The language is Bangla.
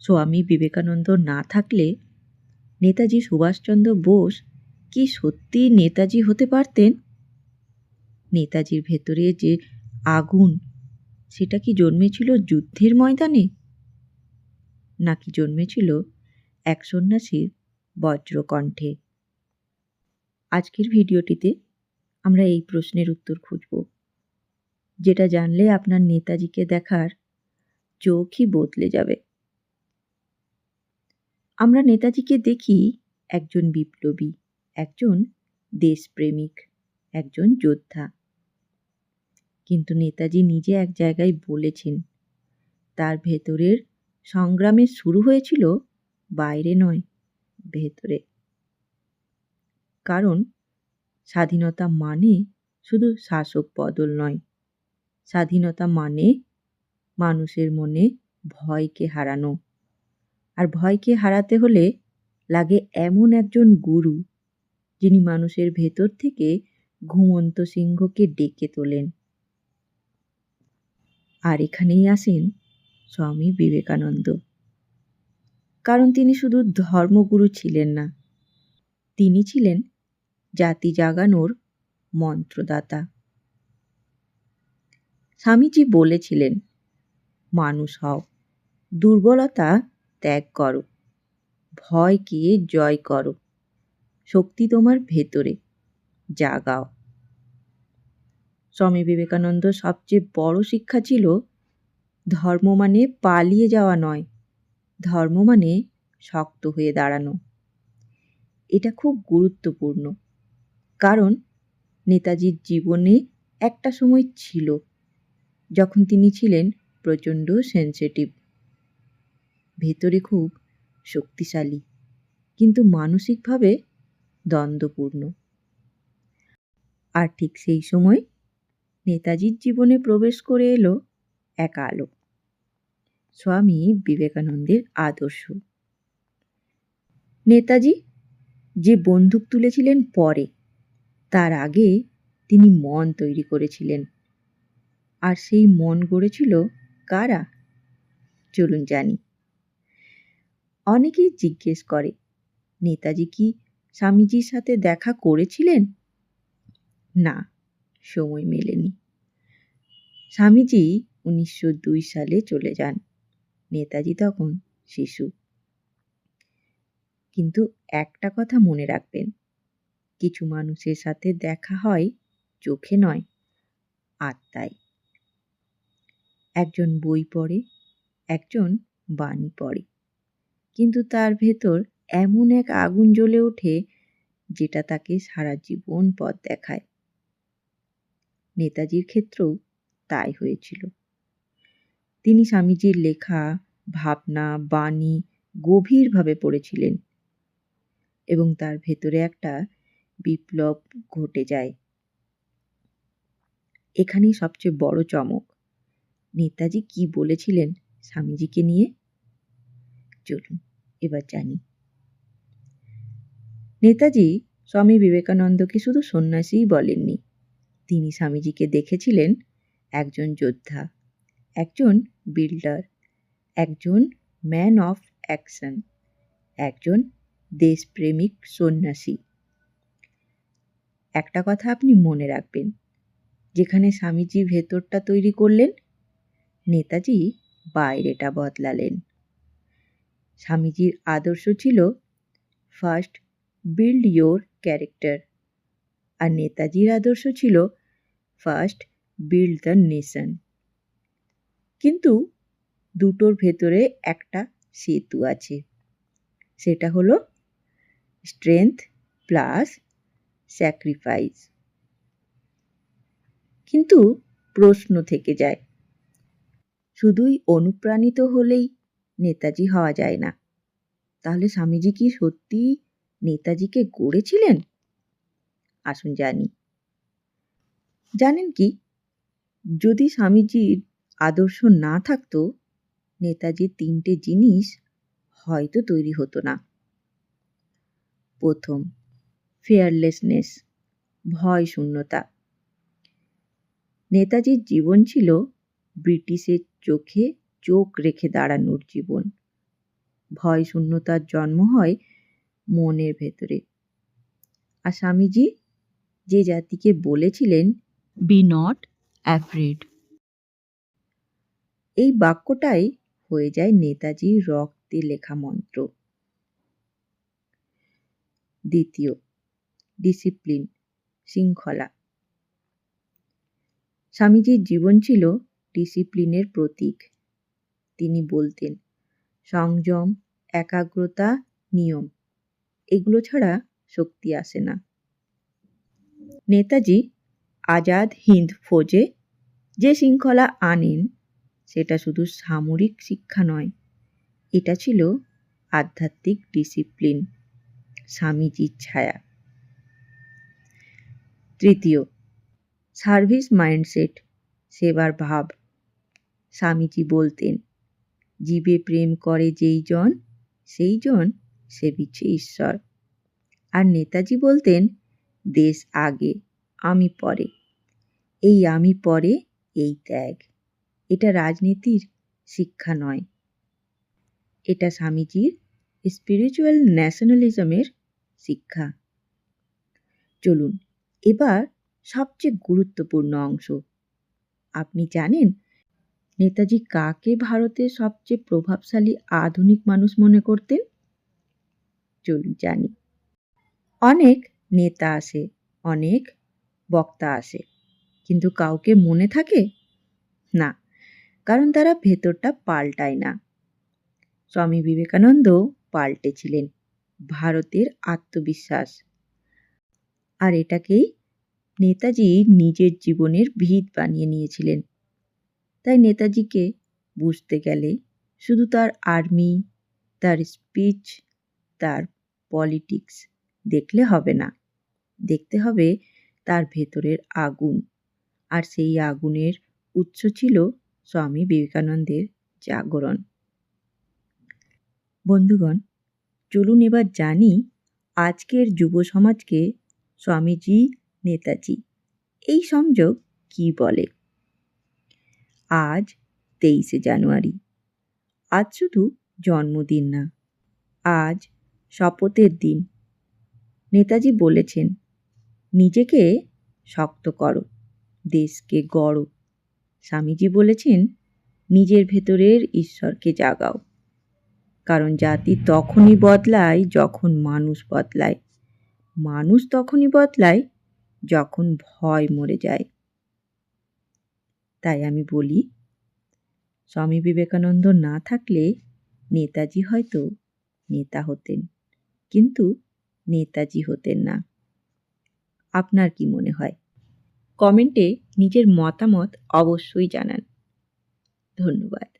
স্বামী বিবেকানন্দ না থাকলে নেতাজি সুভাষচন্দ্র বোস কি সত্যি নেতাজি হতে পারতেন? নেতাজির ভেতরে যে আগুন, সেটা কি জন্মেছিল যুদ্ধের ময়দানে? নাকি জন্মেছিল এক সন্ন্যাসীর বজ্রকণ্ঠে? আজকের ভিডিওটিতে আমরা এই প্রশ্নের উত্তর খুঁজব। যেটা জানলে আপনার নেতাজিকে দেখার চোখই বদলে যাবে। আমরা নেতাজিকে দেখি একজন বিপ্লবী, একজন দেশপ্রেমিক, একজন যোদ্ধা। কিন্তু নেতাজি নিজে এক জায়গায় বলেছেন, তার ভেতরের সংগ্রামের শুরু হয়েছিল বাইরে নয়, ভেতরে। কারণ স্বাধীনতা মানে শুধু শাসক বদল নয়, স্বাধীনতা মানে মানুষের মনে ভয়কে হারানো। আর ভয়কে হারাতে হলে লাগে এমন একজন গুরু, যিনি মানুষের ভেতর থেকে ঘুমন্ত সিংহকে ডেকে তোলেন। আর এখানেই আসেন স্বামী বিবেকানন্দ। কারণ তিনি শুধু ধর্মগুরু ছিলেন না, তিনি ছিলেন জাতি জাগানোর মন্ত্রদাতা। স্বামীজি বলেছিলেন, মানুষ হও, দুর্বলতা ত্যাগ করো। ভয়কে জয় করো। শক্তি তোমার ভেতরে। জাগাও। স্বামী বিবেকানন্দ সবচেয়ে বড় শিক্ষা ছিল, ধর্ম মানে পালিয়ে যাওয়া নয়। ধর্ম মানে শক্ত হয়ে দাঁড়ানো। এটা খুব গুরুত্বপূর্ণ। কারণ নেতাজির জীবনে একটা সময় ছিল, যখন তিনি ছিলেন প্রচণ্ড সেন্সিটিভ ভেতরে খুব শক্তিশালী, কিন্তু মানসিকভাবে দ্বন্দ্বপূর্ণ। আর ঠিক সেই সময় নেতাজির জীবনে প্রবেশ করে এলো এক আলো। স্বামী বিবেকানন্দের আদর্শ। নেতাজি যে বন্দুক তুলেছিলেন পরে, তার আগে তিনি মন তৈরি করেছিলেন। আর সেই মন গড়েছিল কারা? চলুন জানি। অনেকেই জিজ্ঞেস করে, নেতাজি কি স্বামীজির সাথে দেখা করেছিলেন? না, সময় মেলেনি। স্বামীজি উনিশশো দুই সালে চলে যান। নেতাজি তখন শিশু। কিন্তু একটা কথা মনে রাখবেন, কিছু মানুষের সাথে দেখা হয় চোখে নয়, আত্মায়। একজন বই পড়ে, একজন বাণী পড়ে। কিন্তু তার ভেতর এমন এক আগুন জ্বলে ওঠে যেটা তাকে সারা জীবন পথ দেখায়। নেতাজির ক্ষেত্রেও তাই হয়েছিল। তিনি স্বামীজির লেখা, ভাবনা, বাণী গভীরভাবে পড়েছিলেন এবং তার ভেতরে একটা বিপ্লব ঘটে যায়। এখানেই সবচেয়ে বড় চমক। নেতাজি কি বলেছিলেন স্বামীজিকে নিয়ে? চলুন, এবার জানি। নেতাজি স্বামী বিবেকানন্দকে শুধু সন্ন্যাসীই বলেননি, তিনি স্বামীজিকে দেখেছিলেন একজন যোদ্ধা, একজন বিল্ডার, একজন ম্যান অফ অ্যাকশন, একজন দেশপ্রেমিক সন্ন্যাসী। একটা কথা আপনি মনে রাখবেন, যেখানে স্বামীজি ভেতরটা তৈরি করলেন, নেতাজি বাইরেটা বদলালেন। স্বামীজির আদর্শ ছিল ফার্স্ট বিল্ড ইয়োর ক্যারেক্টার আর নেতাজির আদর্শ ছিল ফার্স্ট বিল্ড দ্য নেশন কিন্তু দুটোর ভেতরে একটা সেতু আছে। সেটা হলো স্ট্রেংথ প্লাস স্যাক্রিফাইস কিন্তু প্রশ্ন থেকে যায়, শুধুই অনুপ্রাণিত হলেই নেতাজি হওয়া যায় না। তাহলে স্বামীজি কি সত্যি নেতাজিকে গড়েছিলেন? আসুন জানি। জানেন কি, যদি স্বামীজির আদর্শ না থাকতো, নেতাজির তিনটে জিনিস হয়তো তৈরি হতো না। প্রথম ফেয়ারলেসনেস ভয় শূন্যতা। নেতাজির জীবন ছিল ব্রিটিশের চোখে চোখ রেখে দাঁড়ানোর জীবন। ভয় শূন্যতার জন্ম হয় মনের ভেতরে। আর স্বামীজি যে জাতিকে বলেছিলেন বি নট অ্যাফ্রেড এই বাক্যটাই হয়ে যায় নেতাজির রক্তে লেখা মন্ত্র। দ্বিতীয় ডিসিপ্লিন শৃঙ্খলা। স্বামীজির জীবন ছিল ডিসিপ্লিনের প্রতীক। তিনি বলতেন, সংযম, একাগ্রতা, নিয়ম, এগুলো ছাড়া শক্তি আসে না। নেতাজি আজাদ হিন্দ ফৌজে যে শৃঙ্খলা আনেন, সেটা শুধু সামরিক শিক্ষা নয়, এটা ছিল আধ্যাত্মিক ডিসিপ্লিন, স্বামীজির ছায়া। তৃতীয়, সার্ভিস মাইন্ডসেট, সেবার ভাব, স্বামীজি বলতেন জীবে প্রেম করে যেই জন, সেই জন সেবিছে ঈশ্বর। আর নেতাজি বলতেন, দেশ আগে, আমি পরে। এই আমি পরে, এই ত্যাগ। এটা রাজনীতির শিক্ষা নয়। এটা স্বামীজির স্পিরিচুয়াল ন্যাশনালিজমের শিক্ষা। চলুন, এবার সবচেয়ে গুরুত্বপূর্ণ অংশ। আপনি জানেন নেতাজি কাকে ভারতের সবচেয়ে প্রভাবশালী আধুনিক মানুষ মনে করতেন? চলুন জানি। অনেক নেতা আসে, অনেক বক্তা আসে, কিন্তু কাউকে মনে থাকে? না, কারণ তারা ভেতরটা পাল্টায় না। স্বামী বিবেকানন্দ পাল্টেছিলেন ভারতের আত্মবিশ্বাস। আর এটাকেই নেতাজি নিজের জীবনের ভিত বানিয়ে নিয়েছিলেন। তাই নেতাজিকে বুঝতে গেলে শুধু তার আর্মি, তার স্পিচ, তার পলিটিক্স দেখলে হবে না। দেখতে হবে তার ভেতরের আগুন। আর সেই আগুনের উৎস ছিল স্বামী বিবেকানন্দের জাগরণ। বন্ধুগণ, চলুন এবার জানি আজকের যুব সমাজকে স্বামীজি, নেতাজি এই সংযোগ কি বলে? আজ তেইশে জানুয়ারি। আজ শুধু জন্মদিন না, আজ শপথের দিন। নেতাজি বলেছেন, নিজেকে শক্ত করো, দেশকে গড়ো। স্বামীজি বলেছেন, নিজের ভেতরের ঈশ্বরকে জাগাও। কারণ জাতি তখনই বদলায় যখন মানুষ বদলায়। মানুষ তখনই বদলায় যখন ভয় মরে যায়। তাই আমি বলি, স্বামী বিবেকানন্দ না থাকলে নেতাজি হয়তো নেতা হতেন, কিন্তু নেতাজি হতেন না। আপনার কি মনে হয়? কমেন্টে নিজের মতামত অবশ্যই জানান। ধন্যবাদ।